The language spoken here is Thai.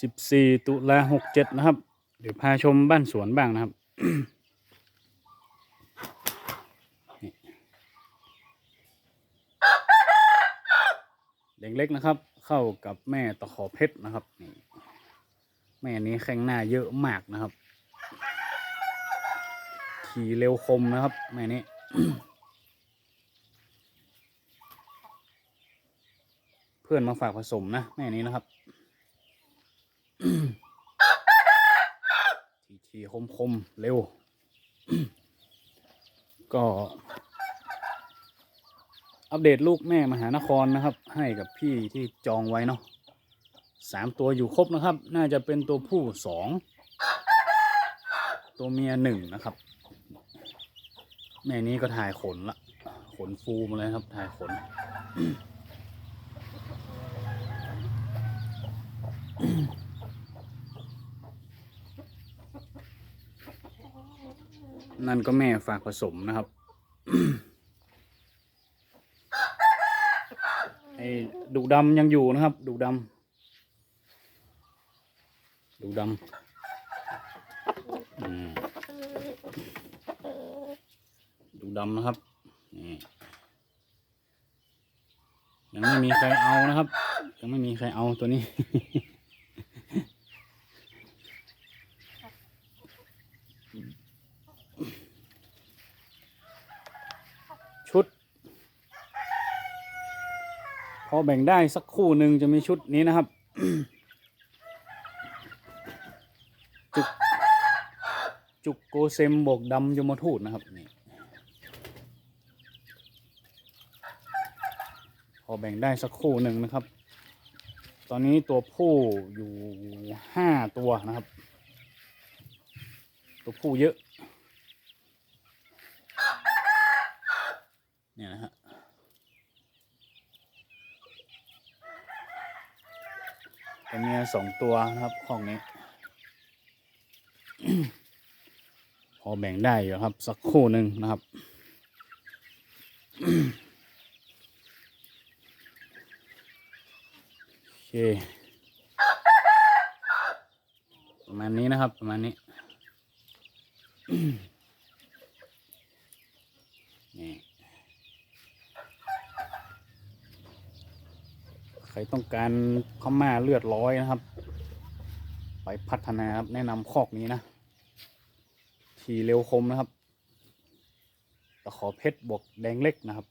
สิบสี่ตุลาหกเจ็ดนะครับ เดี๋ยวพาชมบ้านสวนบ้างนะครับเด็กเล็กนะครับ เข้ากับแม่ตะขอเพชรนะครับนี่แม่นี้แข้งหน้าเยอะมากนะครับ ขี่เร็วคมนะครับ แม่นี้เพื่อนมาฝากผสมนะ แม่นี้นะครับ ทีทีคมคมๆเร็ว ก็ อัปเดตลูกแม่มหานครนะครับ ให้กับพี่ที่จองไว้เนาะสามตัวอยู่ครบนะครับ น่าจะเป็นตัวผู้สอง ตัวเมียหนึ่งนะครับ แม่นี้ก็ถ่ายขนละ ขนฟูมาเลยครับ ถ่ายขน นั่นก็แม่ฝากผสมนะครับไอ้ดุดำยังอยู่นะครับ ดุดำดุดำดุดำนะครับยังไม่มีใครเอานะครับ ยังไม่มีใครเอาตัวนี้ พอแบ่งได้สักคู่หนึ่งจะมีชุดนี้นะครับจุกจุกโกเซมบวกดำยมทูตนะครับนี่พอแบ่งได้สักคู่หนึ่งนะครับ ตอนนี้ตัวผู้อยู่ห้าตัวนะครับ ตัวผู้เยอะ เนี่ยนะฮะ ตัวเมียสองตัวนะครับของนี้พอแบ่งได้อยู่ครับ สักคู่หนึ่งนะครับ โอเค ประมาณนี้นะครับ ประมาณนี้นี่ ใค รต้องการพม่าเลือดร้อยนะครับ ไปพัฒนาครับแนะนำคอกนี้นะทีเร็วคมนะครับตะขอเพชรบวกแดงเล็กนะครับ